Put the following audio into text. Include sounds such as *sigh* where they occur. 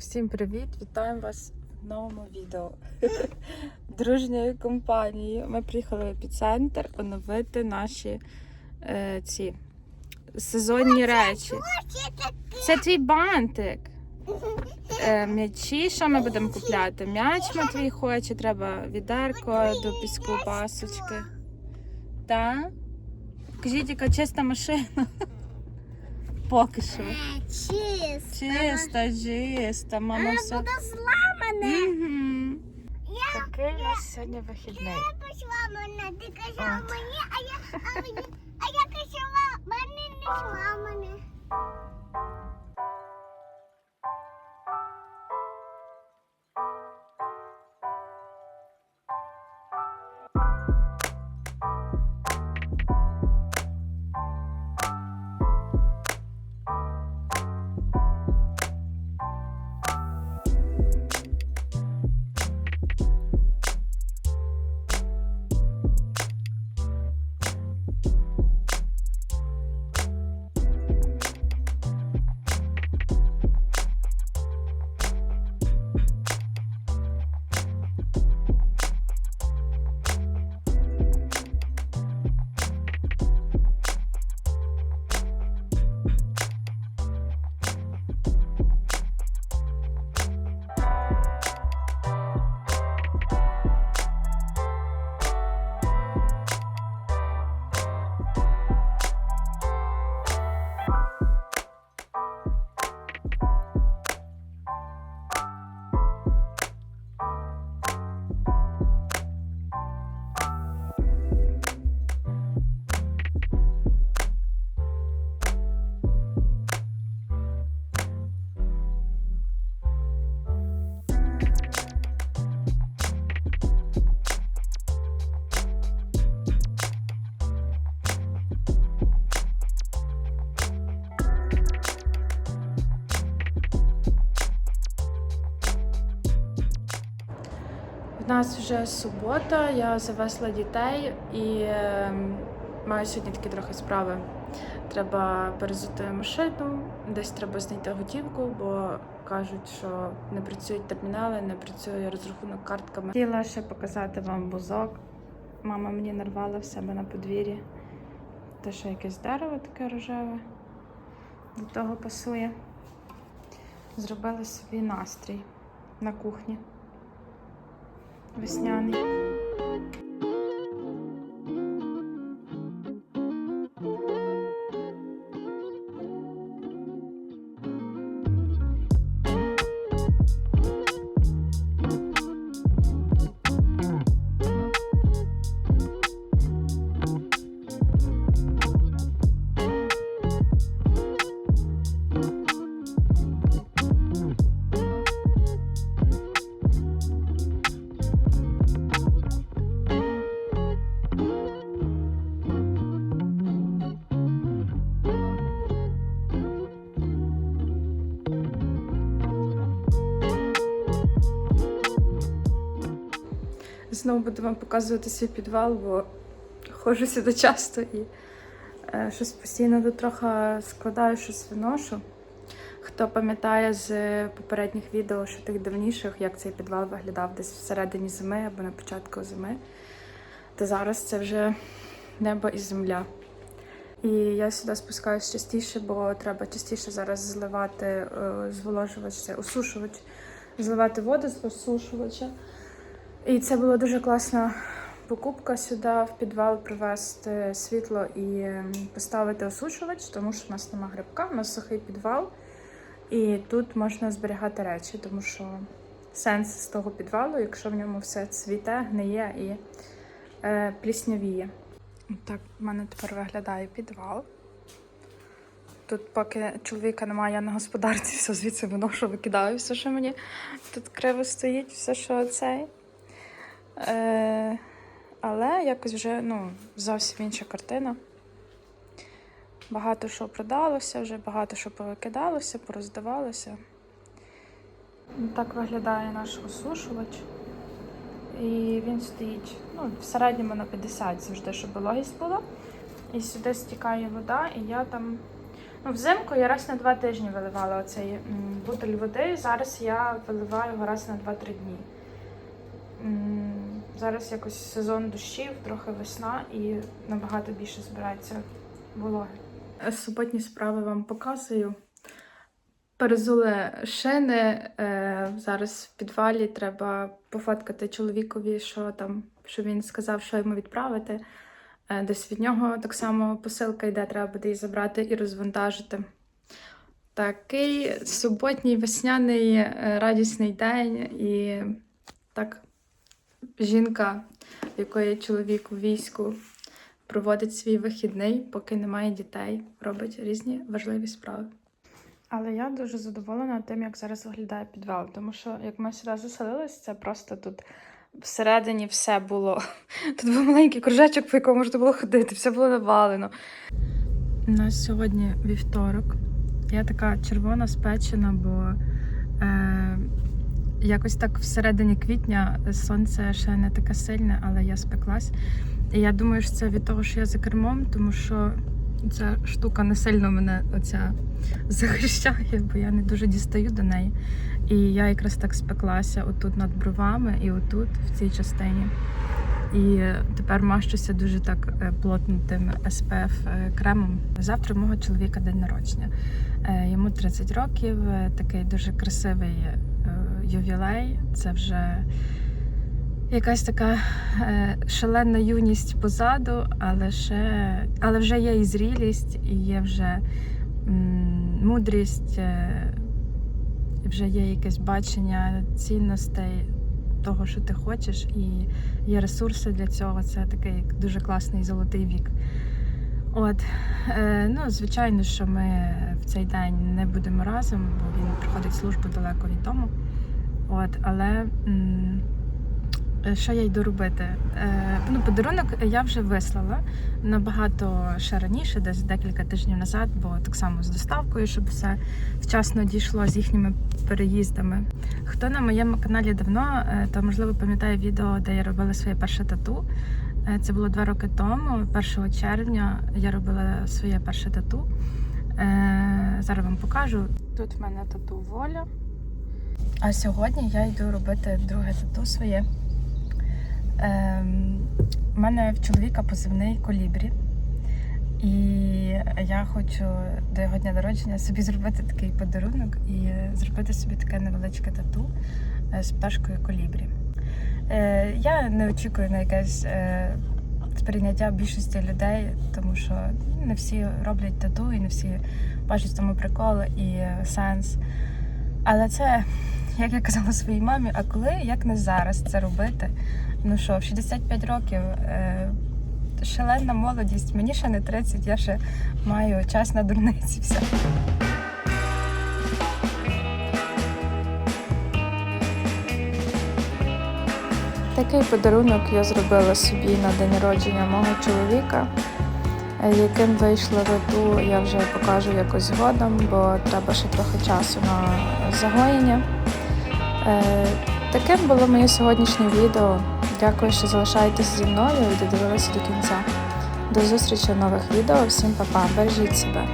Всім привіт! Вітаємо вас в новому відео *laughs* дружньої компанії. Ми приїхали в епіцентр оновити наші е, ці сезонні речі. Це твій бантик. *laughs* Е, м'ячі, що ми будемо купляти? М'яч Матвій хоче, треба відерко до піску пасочки. Так? Кажіть, яка чиста машина. *laughs* Поки що. Чист. Чиста, чиста, мама Вона все. буде зламане. Угу. Я, Такий у нас сьогодні вихідний. Я пішла мене, Ти казала От. мені, а я, а мені, а я казала, мене не зламане. Нас вже субота, я завезла дітей і ем, маю сьогодні такі трохи справи. Треба перезути машину, десь треба знайти готівку, бо кажуть, що не працюють термінали, не працює розрахунок картками. Хотіла ще показати вам бузок. Мама мені нарвала в себе на подвір'ї. Те, що якесь дерево таке рожеве, до того пасує. Зробила собі настрій на кухні весняний. Знову буду вам показувати свій підвал, бо ходжу сюди часто і е, щось постійно тут трохи складаю, щось виношу. Хто пам'ятає з попередніх відео, що тих давніших, як цей підвал виглядав десь всередині зими або на початку зими, то зараз це вже небо і земля. І я сюди спускаюсь частіше, бо треба частіше зараз зливати е, зволожувач, це осушувач, зливати воду з осушувача. І це була дуже класна покупка сюди в підвал привезти світло і ем, поставити осушувач, тому що в нас нема грибка, у нас сухий підвал, і тут можна зберігати речі, тому що сенс з того підвалу, якщо в ньому все цвіте, гниє і е, пліснявіє. Так в мене тепер виглядає підвал. Тут, поки чоловіка немає, я на господарці *laughs* все звідси виношу, викидаю все, що мені тут криво стоїть, все, що цей. Е, але якось вже ну, зовсім інша картина. Багато що продалося, вже багато що повикидалося, пороздавалося. Так виглядає наш осушувач. І він стоїть ну, в середньому на 50 завжди, щоб вологість була. І сюди стікає вода, і я там Ну, взимку я раз на два тижні виливала оцей бутиль води. Зараз я виливаю його раз на 2-3 дні. Зараз якось сезон дощів, трохи весна і набагато більше збирається вологи. Суботні справи вам показую. Перезули шини. Е, зараз в підвалі треба пофоткати чоловікові, що там, що він сказав, що йому відправити. Е, Десь від нього так само посилка йде, треба буде її забрати і розвантажити. Такий суботній весняний е, радісний день, і так жінка, в якої чоловік у війську проводить свій вихідний, поки немає дітей, робить різні важливі справи. Але я дуже задоволена тим, як зараз виглядає підвал, тому що як ми сюди заселились, це просто тут всередині все було. *laughs* Тут був маленький кружечок, по якому можна було ходити, все було навалено. У нас сьогодні вівторок. Я така червона спечена, бо е, якось так всередині квітня сонце ще не таке сильне, але я спеклась. І я думаю, що це від того, що я за кермом, тому що ця штука не сильно мене оця *laughs* захищає, бо я не дуже дістаю до неї. І я якраз так спеклася отут над бровами і отут, в цій частині. І тепер мащуся дуже так е, плотно тим е, кремом. Завтра мого чоловіка день народження. Е, Йому 30 років, е, такий дуже красивий е, ювілей. Це вже якась така е, шалена юність позаду, але ще але вже є і зрілість, і є вже мудрість, е, вже є якесь бачення цінностей того, що ти хочеш, і є ресурси для цього. Це такий дуже класний золотий вік. От, е, ну, звичайно, що ми в цей день не будемо разом, бо він проходить службу далеко від дому. От, але що я йду робити? Е, ну, подарунок я вже вислала набагато ще раніше, десь декілька тижнів назад, бо так само з доставкою, щоб все вчасно дійшло з їхніми переїздами. Хто на моєму каналі давно, е, то можливо пам'ятає відео, де я робила своє перше тату. Е, Це було два роки тому, 1 червня, я робила своє перше тату. Зараз вам покажу. Тут в мене тату воля. А сьогодні я йду робити друге тату своє. Ем, У мене в чоловіка позивний колібрі. І я хочу до його дня народження собі зробити такий подарунок і зробити собі таке невеличке тату е, з пташкою колібрі. Е, Я не очікую на якесь е, сприйняття більшості людей, тому що не всі роблять тату і не всі бачать в тому прикол і сенс. Але це, як я казала своїй мамі, а коли, як не зараз це робити? Ну що, в 65 років е, шалена молодість, мені ще не 30, я ще маю час на дурниці все. Такий подарунок я зробила собі на день народження мого чоловіка. Е, Яким вийшла виду, я вже покажу якось згодом, бо треба ще трохи часу на загоєння. Е, Таким було моє сьогоднішнє відео. Дякую, що залишаєтесь зі мною і додивилися до кінця. До зустрічі в нових відео. Всім па-па, бережіть себе.